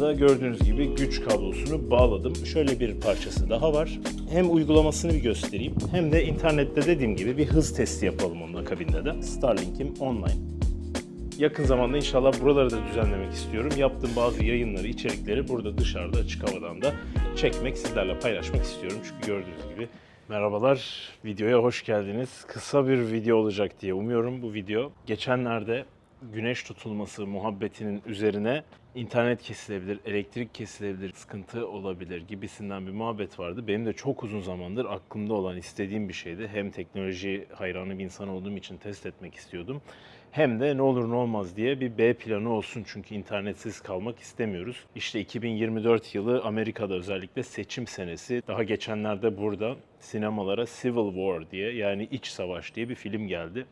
da gördüğünüz gibi güç kablosunu bağladım. Şöyle bir parçası daha var. Hem uygulamasını bir göstereyim hem de internette dediğim gibi bir hız testi yapalım onun akabinde de. Starlink'im online. Yakın zamanda inşallah buraları da düzenlemek istiyorum. Yaptığım bazı yayınları, içerikleri burada dışarıda açık havadan da çekmek, sizlerle paylaşmak istiyorum. Çünkü gördüğünüz gibi merhabalar, videoya hoş geldiniz. Kısa bir video olacak diye umuyorum bu video. Geçenlerde güneş tutulması muhabbetinin üzerine internet kesilebilir, elektrik kesilebilir, sıkıntı olabilir gibisinden bir muhabbet vardı. Benim de çok uzun zamandır aklımda olan istediğim bir şeydi. Hem teknoloji hayranı bir insan olduğum için test etmek istiyordum. Hem de ne olur ne olmaz diye bir B planı olsun çünkü internetsiz kalmak istemiyoruz. İşte 2024 yılı Amerika'da özellikle seçim senesi. Daha geçenlerde burada sinemalara Civil War diye yani iç savaş diye bir film geldi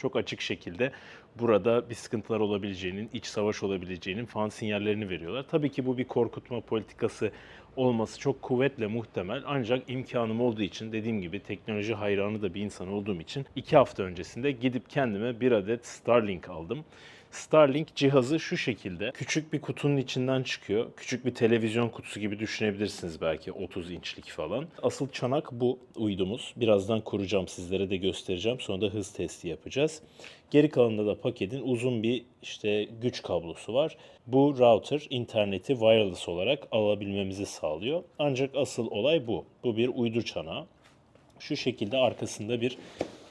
çok açık şekilde burada bir sıkıntılar olabileceğinin, iç savaş olabileceğinin falan sinyallerini veriyorlar. Tabii ki bu bir korkutma politikası olması çok kuvvetle muhtemel. Ancak imkanım olduğu için dediğim gibi teknoloji hayranı da bir insan olduğum için iki hafta öncesinde gidip kendime bir adet Starlink aldım. Starlink cihazı şu şekilde küçük bir kutunun içinden çıkıyor. Küçük bir televizyon kutusu gibi düşünebilirsiniz belki 30 inçlik falan. Asıl çanak bu uydumuz. Birazdan kuracağım sizlere de göstereceğim. Sonra da hız testi yapacağız. Geri kalanında da paketin uzun bir işte güç kablosu var. Bu router interneti wireless olarak alabilmemizi sağlıyor. Ancak asıl olay bu. Bu bir uydu çanağı. Şu şekilde arkasında bir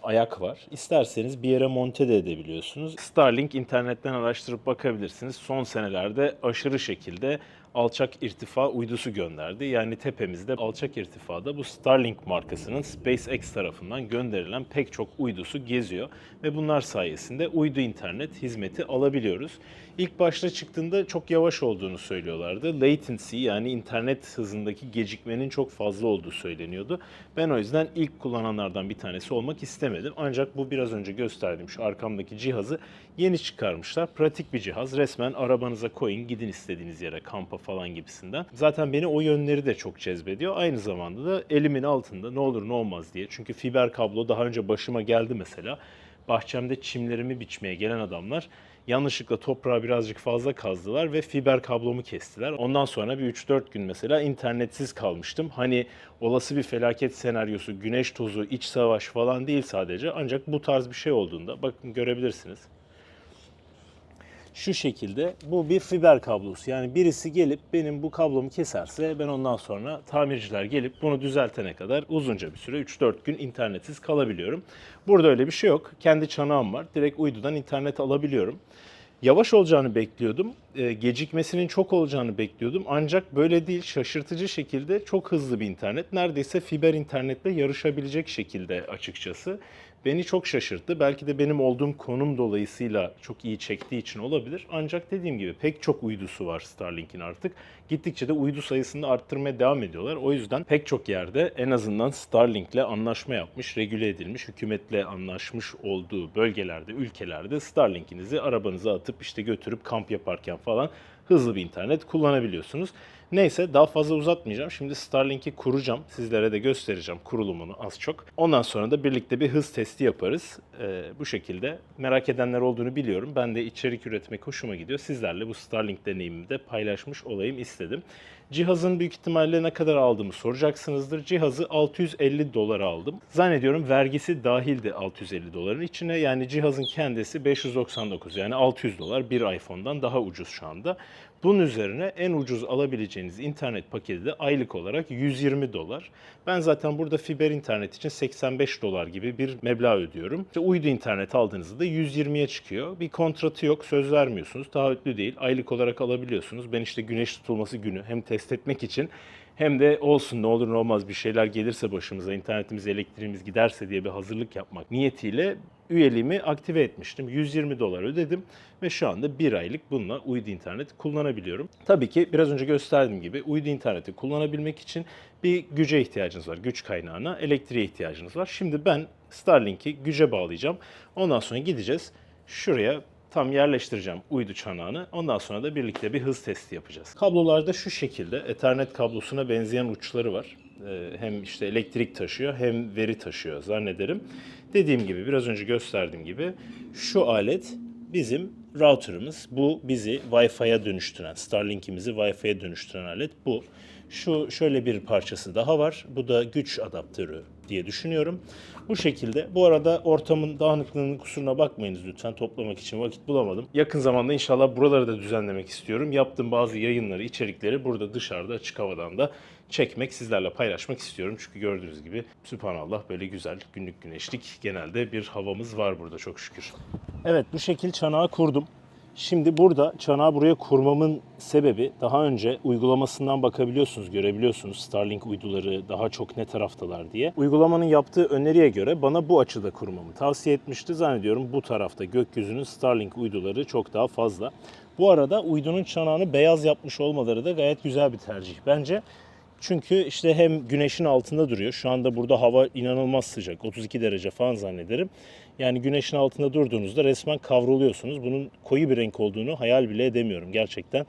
ayak var. İsterseniz bir yere monte de edebiliyorsunuz. Starlink internetten araştırıp bakabilirsiniz. Son senelerde aşırı şekilde alçak irtifa uydusu gönderdi. Yani tepemizde alçak irtifada bu Starlink markasının SpaceX tarafından gönderilen pek çok uydusu geziyor ve bunlar sayesinde uydu internet hizmeti alabiliyoruz. İlk başta çıktığında çok yavaş olduğunu söylüyorlardı. Latency yani internet hızındaki gecikmenin çok fazla olduğu söyleniyordu. Ben o yüzden ilk kullananlardan bir tanesi olmak istemedim. Ancak bu biraz önce gösterdiğim şu arkamdaki cihazı yeni çıkarmışlar. Pratik bir cihaz. Resmen arabanıza koyun gidin istediğiniz yere kampa falan gibisinden. Zaten beni o yönleri de çok cezbediyor. Aynı zamanda da elimin altında ne olur ne olmaz diye. Çünkü fiber kablo daha önce başıma geldi mesela. Bahçemde çimlerimi biçmeye gelen adamlar yanlışlıkla toprağı birazcık fazla kazdılar ve fiber kablomu kestiler. Ondan sonra bir 3-4 gün mesela internetsiz kalmıştım. Hani olası bir felaket senaryosu, güneş tozu, iç savaş falan değil sadece. Ancak bu tarz bir şey olduğunda bakın görebilirsiniz şu şekilde bu bir fiber kablosu. Yani birisi gelip benim bu kablomu keserse ben ondan sonra tamirciler gelip bunu düzeltene kadar uzunca bir süre 3-4 gün internetsiz kalabiliyorum. Burada öyle bir şey yok. Kendi çanağım var. Direkt uydudan internet alabiliyorum. Yavaş olacağını bekliyordum. E, gecikmesinin çok olacağını bekliyordum. Ancak böyle değil. Şaşırtıcı şekilde çok hızlı bir internet. Neredeyse fiber internetle yarışabilecek şekilde açıkçası. Beni çok şaşırttı. Belki de benim olduğum konum dolayısıyla çok iyi çektiği için olabilir. Ancak dediğim gibi pek çok uydusu var Starlink'in artık. Gittikçe de uydu sayısını arttırmaya devam ediyorlar. O yüzden pek çok yerde en azından Starlink'le anlaşma yapmış, regüle edilmiş, hükümetle anlaşmış olduğu bölgelerde, ülkelerde Starlink'inizi arabanıza atıp işte götürüp kamp yaparken falan hızlı bir internet kullanabiliyorsunuz. Neyse daha fazla uzatmayacağım. Şimdi Starlink'i kuracağım. Sizlere de göstereceğim kurulumunu az çok. Ondan sonra da birlikte bir hız testi yaparız. Ee, bu şekilde merak edenler olduğunu biliyorum. Ben de içerik üretmek hoşuma gidiyor. Sizlerle bu Starlink deneyimimi de paylaşmış olayım istedim. Cihazın büyük ihtimalle ne kadar aldığımı soracaksınızdır. Cihazı 650 dolara aldım. Zannediyorum vergisi dahildi 650 doların içine. Yani cihazın kendisi 599 yani 600 dolar bir iPhone'dan daha ucuz şu anda. Bunun üzerine en ucuz alabileceğiniz internet paketi de aylık olarak 120 dolar. Ben zaten burada fiber internet için 85 dolar gibi bir meblağ ödüyorum. İşte uydu internet aldığınızda da 120'ye çıkıyor. Bir kontratı yok, söz vermiyorsunuz. Taahhütlü değil, aylık olarak alabiliyorsunuz. Ben işte güneş tutulması günü hem test etmek için hem de olsun ne olur ne olmaz bir şeyler gelirse başımıza, internetimiz, elektriğimiz giderse diye bir hazırlık yapmak niyetiyle üyeliğimi aktive etmiştim. 120 dolar ödedim ve şu anda bir aylık bununla uydu interneti kullanabiliyorum. Tabii ki biraz önce gösterdiğim gibi uydu interneti kullanabilmek için bir güce ihtiyacınız var. Güç kaynağına, elektriğe ihtiyacınız var. Şimdi ben Starlink'i güce bağlayacağım. Ondan sonra gideceğiz. Şuraya tam yerleştireceğim uydu çanağını. Ondan sonra da birlikte bir hız testi yapacağız. Kablolarda şu şekilde Ethernet kablosuna benzeyen uçları var. Ee, Hem işte elektrik taşıyor hem veri taşıyor zannederim. Dediğim gibi biraz önce gösterdiğim gibi şu alet bizim router'ımız. Bu bizi Wi-Fi'ye dönüştüren, Starlink'imizi Wi-Fi'ye dönüştüren alet bu. Şu şöyle bir parçası daha var. Bu da güç adaptörü diye düşünüyorum. Bu şekilde. Bu arada ortamın dağınıklığının kusuruna bakmayınız lütfen. Toplamak için vakit bulamadım. Yakın zamanda inşallah buraları da düzenlemek istiyorum. Yaptığım bazı yayınları, içerikleri burada dışarıda açık havadan da çekmek, sizlerle paylaşmak istiyorum. Çünkü gördüğünüz gibi sübhanallah böyle güzel günlük güneşlik genelde bir havamız var burada çok şükür. Evet bu şekil çanağı kurdum. Şimdi burada çanağı buraya kurmamın sebebi daha önce uygulamasından bakabiliyorsunuz, görebiliyorsunuz Starlink uyduları daha çok ne taraftalar diye. Uygulamanın yaptığı öneriye göre bana bu açıda kurmamı tavsiye etmişti. Zannediyorum bu tarafta gökyüzünün Starlink uyduları çok daha fazla. Bu arada uydunun çanağını beyaz yapmış olmaları da gayet güzel bir tercih bence. Çünkü işte hem güneşin altında duruyor. Şu anda burada hava inanılmaz sıcak. 32 derece falan zannederim. Yani güneşin altında durduğunuzda resmen kavruluyorsunuz. Bunun koyu bir renk olduğunu hayal bile edemiyorum. Gerçekten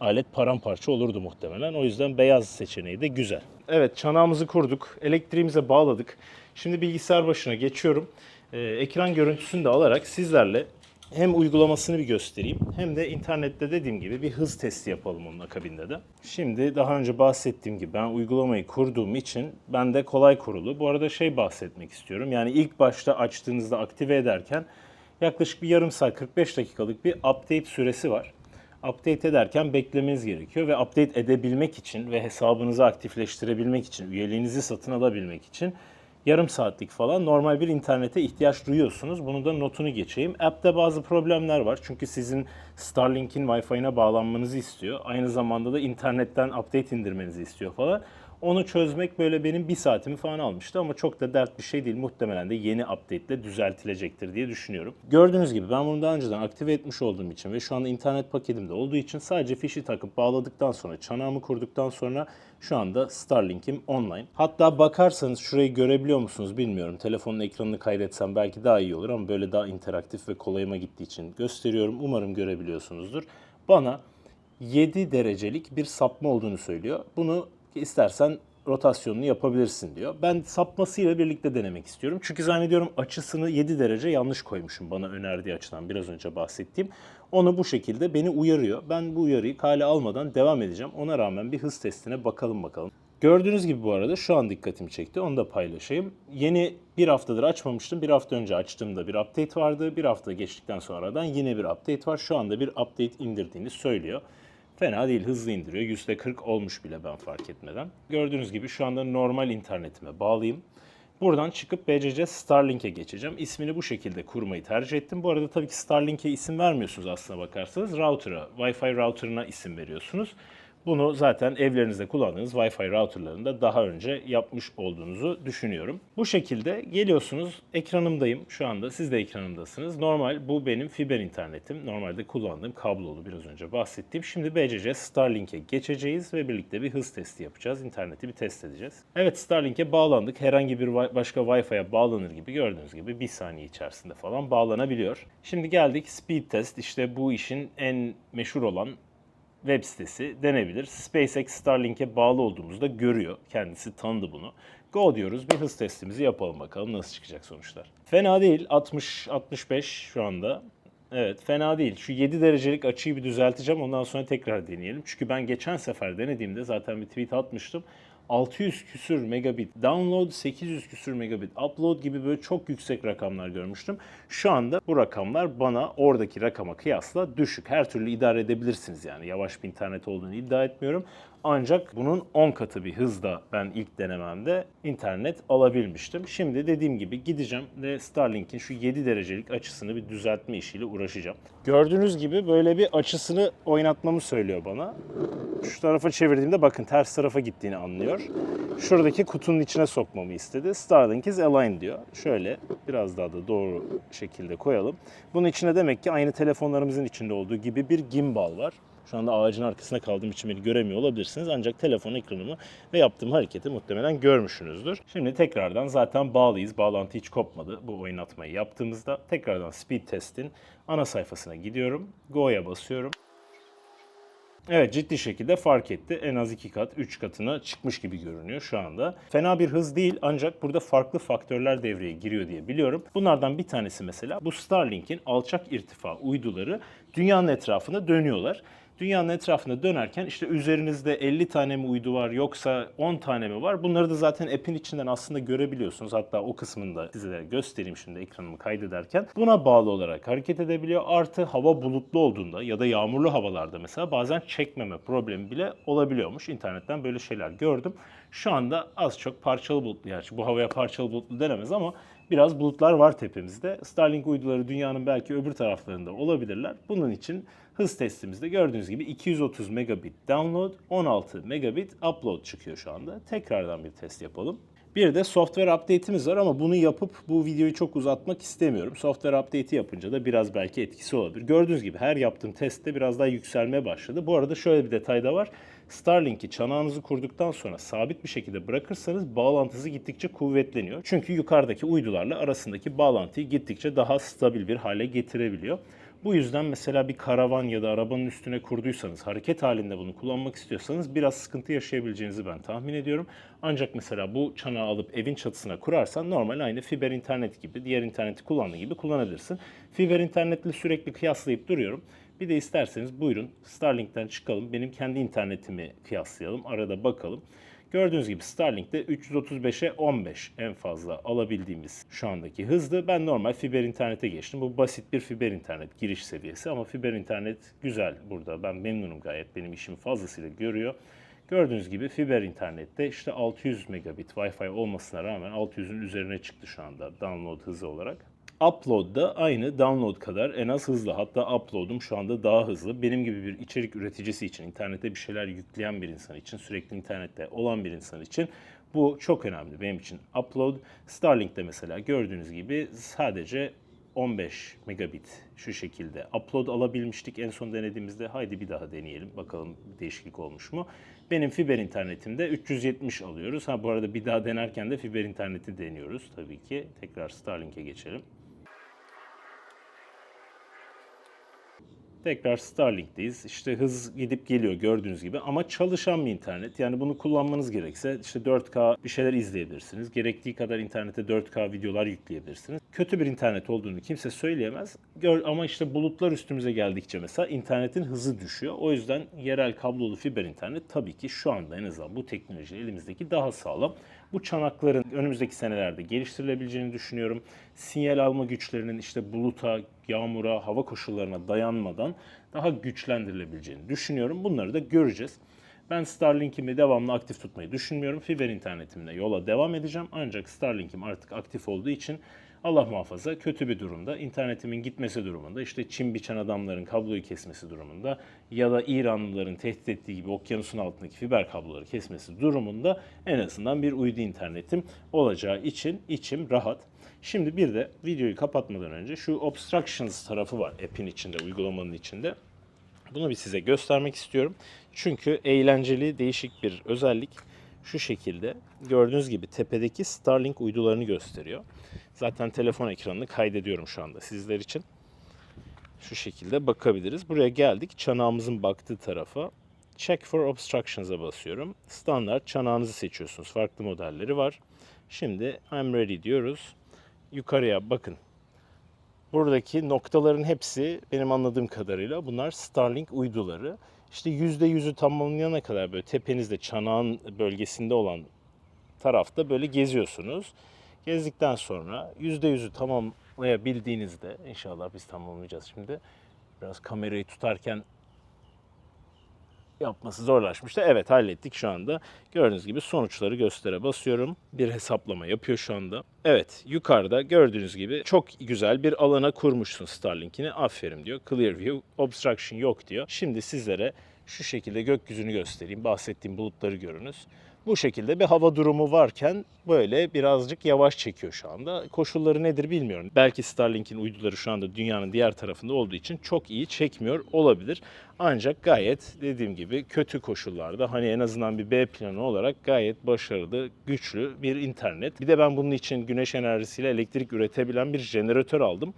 alet paramparça olurdu muhtemelen. O yüzden beyaz seçeneği de güzel. Evet çanağımızı kurduk. Elektriğimize bağladık. Şimdi bilgisayar başına geçiyorum. Ee, ekran görüntüsünü de alarak sizlerle hem uygulamasını bir göstereyim hem de internette dediğim gibi bir hız testi yapalım onun akabinde de. Şimdi daha önce bahsettiğim gibi ben uygulamayı kurduğum için bende kolay kurulu. Bu arada şey bahsetmek istiyorum. Yani ilk başta açtığınızda aktive ederken yaklaşık bir yarım saat 45 dakikalık bir update süresi var. Update ederken beklemeniz gerekiyor ve update edebilmek için ve hesabınızı aktifleştirebilmek için, üyeliğinizi satın alabilmek için yarım saatlik falan normal bir internete ihtiyaç duyuyorsunuz. Bunu da notunu geçeyim. App'te bazı problemler var. Çünkü sizin Starlink'in Wi-Fi'ine bağlanmanızı istiyor. Aynı zamanda da internetten update indirmenizi istiyor falan. Onu çözmek böyle benim bir saatimi falan almıştı ama çok da dert bir şey değil. Muhtemelen de yeni update ile düzeltilecektir diye düşünüyorum. Gördüğünüz gibi ben bunu daha önceden aktive etmiş olduğum için ve şu anda internet paketimde olduğu için sadece fişi takıp bağladıktan sonra, çanağımı kurduktan sonra şu anda Starlink'im online. Hatta bakarsanız şurayı görebiliyor musunuz bilmiyorum. Telefonun ekranını kaydetsem belki daha iyi olur ama böyle daha interaktif ve kolayıma gittiği için gösteriyorum. Umarım görebiliyorsunuzdur. Bana 7 derecelik bir sapma olduğunu söylüyor. Bunu istersen rotasyonunu yapabilirsin diyor. Ben sapmasıyla birlikte denemek istiyorum. Çünkü zannediyorum açısını 7 derece yanlış koymuşum bana önerdiği açıdan biraz önce bahsettiğim. Onu bu şekilde beni uyarıyor. Ben bu uyarıyı kale almadan devam edeceğim. Ona rağmen bir hız testine bakalım bakalım. Gördüğünüz gibi bu arada şu an dikkatimi çekti. Onu da paylaşayım. Yeni bir haftadır açmamıştım. Bir hafta önce açtığımda bir update vardı. Bir hafta geçtikten sonradan yine bir update var. Şu anda bir update indirdiğini söylüyor. Fena değil, hızlı indiriyor. %40 olmuş bile ben fark etmeden. Gördüğünüz gibi şu anda normal internetime bağlayayım. Buradan çıkıp BCC Starlink'e geçeceğim. İsmini bu şekilde kurmayı tercih ettim. Bu arada tabii ki Starlink'e isim vermiyorsunuz aslına bakarsanız. Router'a, Wi-Fi router'ına isim veriyorsunuz. Bunu zaten evlerinizde kullandığınız Wi-Fi routerlarında daha önce yapmış olduğunuzu düşünüyorum. Bu şekilde geliyorsunuz. Ekranımdayım şu anda. Siz de ekranımdasınız. Normal bu benim fiber internetim. Normalde kullandığım kablolu biraz önce bahsettiğim. Şimdi BCC Starlink'e geçeceğiz ve birlikte bir hız testi yapacağız. İnterneti bir test edeceğiz. Evet Starlink'e bağlandık. Herhangi bir başka Wi-Fi'ye bağlanır gibi gördüğünüz gibi bir saniye içerisinde falan bağlanabiliyor. Şimdi geldik speed test. İşte bu işin en meşhur olan web sitesi denebilir. SpaceX Starlink'e bağlı olduğumuzda görüyor. Kendisi tanıdı bunu. Go diyoruz. Bir hız testimizi yapalım bakalım nasıl çıkacak sonuçlar. Fena değil. 60 65 şu anda. Evet fena değil. Şu 7 derecelik açıyı bir düzelteceğim. Ondan sonra tekrar deneyelim. Çünkü ben geçen sefer denediğimde zaten bir tweet atmıştım. 600 küsür megabit download, 800 küsür megabit upload gibi böyle çok yüksek rakamlar görmüştüm. Şu anda bu rakamlar bana oradaki rakama kıyasla düşük. Her türlü idare edebilirsiniz yani. Yavaş bir internet olduğunu iddia etmiyorum. Ancak bunun 10 katı bir hızda ben ilk denememde internet alabilmiştim. Şimdi dediğim gibi gideceğim ve Starlink'in şu 7 derecelik açısını bir düzeltme işiyle uğraşacağım. Gördüğünüz gibi böyle bir açısını oynatmamı söylüyor bana. Şu tarafa çevirdiğimde bakın ters tarafa gittiğini anlıyor. Şuradaki kutunun içine sokmamı istedi. Starlink is aligned diyor. Şöyle biraz daha da doğru şekilde koyalım. Bunun içine demek ki aynı telefonlarımızın içinde olduğu gibi bir gimbal var. Şu anda ağacın arkasında kaldığım için beni göremiyor olabilirsiniz. Ancak telefon ekranımı ve yaptığım hareketi muhtemelen görmüşsünüzdür. Şimdi tekrardan zaten bağlıyız. Bağlantı hiç kopmadı bu oynatmayı yaptığımızda. Tekrardan speed testin ana sayfasına gidiyorum. Go'ya basıyorum. Evet ciddi şekilde fark etti. En az iki kat, üç katına çıkmış gibi görünüyor şu anda. Fena bir hız değil ancak burada farklı faktörler devreye giriyor diye biliyorum. Bunlardan bir tanesi mesela bu Starlink'in alçak irtifa uyduları dünyanın etrafında dönüyorlar. Dünyanın etrafında dönerken işte üzerinizde 50 tane mi uydu var yoksa 10 tane mi var? Bunları da zaten app'in içinden aslında görebiliyorsunuz. Hatta o kısmını da size göstereyim şimdi ekranımı kaydederken. Buna bağlı olarak hareket edebiliyor. Artı hava bulutlu olduğunda ya da yağmurlu havalarda mesela bazen çekmeme problemi bile olabiliyormuş. İnternetten böyle şeyler gördüm. Şu anda az çok parçalı bulutlu gerçi. Bu havaya parçalı bulutlu denemez ama biraz bulutlar var tepemizde. Starlink uyduları dünyanın belki öbür taraflarında olabilirler. Bunun için hız testimizde gördüğünüz gibi 230 megabit download, 16 megabit upload çıkıyor şu anda. Tekrardan bir test yapalım. Bir de software update'imiz var ama bunu yapıp bu videoyu çok uzatmak istemiyorum. Software update'i yapınca da biraz belki etkisi olabilir. Gördüğünüz gibi her yaptığım testte biraz daha yükselmeye başladı. Bu arada şöyle bir detay da var. Starlink'i çanağınızı kurduktan sonra sabit bir şekilde bırakırsanız bağlantısı gittikçe kuvvetleniyor. Çünkü yukarıdaki uydularla arasındaki bağlantıyı gittikçe daha stabil bir hale getirebiliyor. Bu yüzden mesela bir karavan ya da arabanın üstüne kurduysanız, hareket halinde bunu kullanmak istiyorsanız biraz sıkıntı yaşayabileceğinizi ben tahmin ediyorum. Ancak mesela bu çanağı alıp evin çatısına kurarsan normal aynı fiber internet gibi, diğer interneti kullandığı gibi kullanabilirsin. Fiber internetle sürekli kıyaslayıp duruyorum. Bir de isterseniz buyurun Starlink'ten çıkalım. Benim kendi internetimi kıyaslayalım. Arada bakalım. Gördüğünüz gibi Starlink'te 335'e 15 en fazla alabildiğimiz şu andaki hızdı. Ben normal fiber internete geçtim. Bu basit bir fiber internet giriş seviyesi ama fiber internet güzel burada. Ben memnunum gayet. Benim işimi fazlasıyla görüyor. Gördüğünüz gibi fiber internette işte 600 megabit Wi-Fi olmasına rağmen 600'ün üzerine çıktı şu anda download hızı olarak. Upload da aynı download kadar en az hızlı. Hatta upload'um şu anda daha hızlı. Benim gibi bir içerik üreticisi için, internete bir şeyler yükleyen bir insan için, sürekli internette olan bir insan için bu çok önemli benim için. Upload, Starlink'te mesela gördüğünüz gibi sadece 15 megabit şu şekilde upload alabilmiştik en son denediğimizde. Haydi bir daha deneyelim bakalım bir değişiklik olmuş mu. Benim fiber internetimde 370 alıyoruz. Ha bu arada bir daha denerken de fiber interneti deniyoruz tabii ki. Tekrar Starlink'e geçelim. Tekrar Starlink'teyiz. İşte hız gidip geliyor gördüğünüz gibi ama çalışan bir internet. Yani bunu kullanmanız gerekse işte 4K bir şeyler izleyebilirsiniz. Gerektiği kadar internete 4K videolar yükleyebilirsiniz. Kötü bir internet olduğunu kimse söyleyemez. Gör, ama işte bulutlar üstümüze geldikçe mesela internetin hızı düşüyor. O yüzden yerel kablolu fiber internet tabii ki şu anda en azından bu teknoloji elimizdeki daha sağlam. Bu çanakların önümüzdeki senelerde geliştirilebileceğini düşünüyorum. Sinyal alma güçlerinin işte buluta, yağmura, hava koşullarına dayanmadan daha güçlendirilebileceğini düşünüyorum. Bunları da göreceğiz. Ben Starlink'imi devamlı aktif tutmayı düşünmüyorum. Fiber internetimle yola devam edeceğim. Ancak Starlink'im artık aktif olduğu için Allah muhafaza kötü bir durumda, internetimin gitmesi durumunda, işte Çin biçen adamların kabloyu kesmesi durumunda ya da İranlıların tehdit ettiği gibi okyanusun altındaki fiber kabloları kesmesi durumunda en azından bir uydu internetim olacağı için içim rahat. Şimdi bir de videoyu kapatmadan önce şu obstructions tarafı var app'in içinde, uygulamanın içinde. Bunu bir size göstermek istiyorum. Çünkü eğlenceli, değişik bir özellik. Şu şekilde gördüğünüz gibi tepedeki Starlink uydularını gösteriyor. Zaten telefon ekranını kaydediyorum şu anda sizler için. Şu şekilde bakabiliriz. Buraya geldik. Çanağımızın baktığı tarafa. Check for obstructions'a basıyorum. Standart çanağınızı seçiyorsunuz. Farklı modelleri var. Şimdi I'm ready diyoruz. Yukarıya bakın. Buradaki noktaların hepsi benim anladığım kadarıyla bunlar Starlink uyduları. İşte %100'ü tamamlayana kadar böyle tepenizde çanağın bölgesinde olan tarafta böyle geziyorsunuz. Gezdikten sonra %100'ü tamamlayabildiğinizde inşallah biz tamamlayacağız şimdi. Biraz kamerayı tutarken yapması zorlaşmıştı. Evet hallettik şu anda. Gördüğünüz gibi sonuçları göstere basıyorum. Bir hesaplama yapıyor şu anda. Evet yukarıda gördüğünüz gibi çok güzel bir alana kurmuşsun Starlink'ini. Aferin diyor. Clear view, obstruction yok diyor. Şimdi sizlere şu şekilde gökyüzünü göstereyim. Bahsettiğim bulutları görünüz. Bu şekilde bir hava durumu varken böyle birazcık yavaş çekiyor şu anda. Koşulları nedir bilmiyorum. Belki Starlink'in uyduları şu anda dünyanın diğer tarafında olduğu için çok iyi çekmiyor olabilir. Ancak gayet dediğim gibi kötü koşullarda hani en azından bir B planı olarak gayet başarılı, güçlü bir internet. Bir de ben bunun için güneş enerjisiyle elektrik üretebilen bir jeneratör aldım.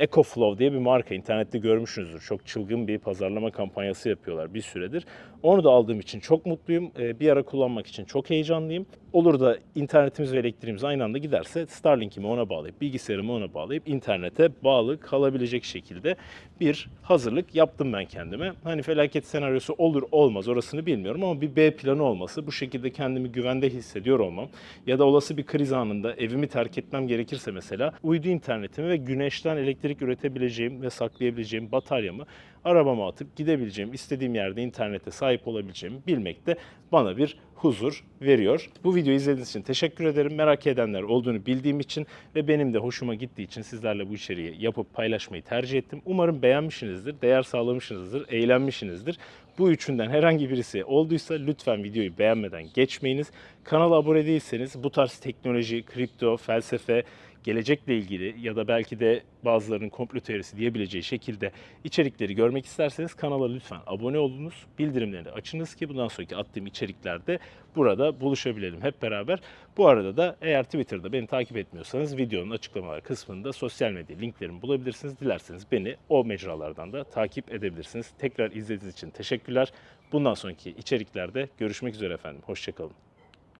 EcoFlow diye bir marka internette görmüşsünüzdür. Çok çılgın bir pazarlama kampanyası yapıyorlar bir süredir. Onu da aldığım için çok mutluyum. Ee, Bir ara kullanmak için çok heyecanlıyım. Olur da internetimiz ve elektriğimiz aynı anda giderse Starlink'imi ona bağlayıp, bilgisayarımı ona bağlayıp internete bağlı kalabilecek şekilde bir hazırlık yaptım ben kendime. Hani felaket senaryosu olur olmaz orasını bilmiyorum ama bir B planı olması, bu şekilde kendimi güvende hissediyor olmam ya da olası bir kriz anında evimi terk etmem gerekirse mesela uydu internetimi ve güneşten elektrik üretebileceğim ve saklayabileceğim bataryamı arabama atıp gidebileceğim, istediğim yerde internete sahip olabileceğimi bilmek de bana bir huzur veriyor. Bu videoyu izlediğiniz için teşekkür ederim. Merak edenler olduğunu bildiğim için ve benim de hoşuma gittiği için sizlerle bu içeriği yapıp paylaşmayı tercih ettim. Umarım beğenmişsinizdir, değer sağlamışsınızdır, eğlenmişsinizdir. Bu üçünden herhangi birisi olduysa lütfen videoyu beğenmeden geçmeyiniz. Kanala abone değilseniz bu tarz teknoloji, kripto, felsefe, gelecekle ilgili ya da belki de bazılarının komplo teorisi diyebileceği şekilde içerikleri görmek isterseniz kanala lütfen abone olunuz. Bildirimleri açınız ki bundan sonraki attığım içeriklerde burada buluşabilelim hep beraber. Bu arada da eğer Twitter'da beni takip etmiyorsanız videonun açıklamalar kısmında sosyal medya linklerimi bulabilirsiniz. Dilerseniz beni o mecralardan da takip edebilirsiniz. Tekrar izlediğiniz için teşekkürler. Bundan sonraki içeriklerde görüşmek üzere efendim. Hoşçakalın.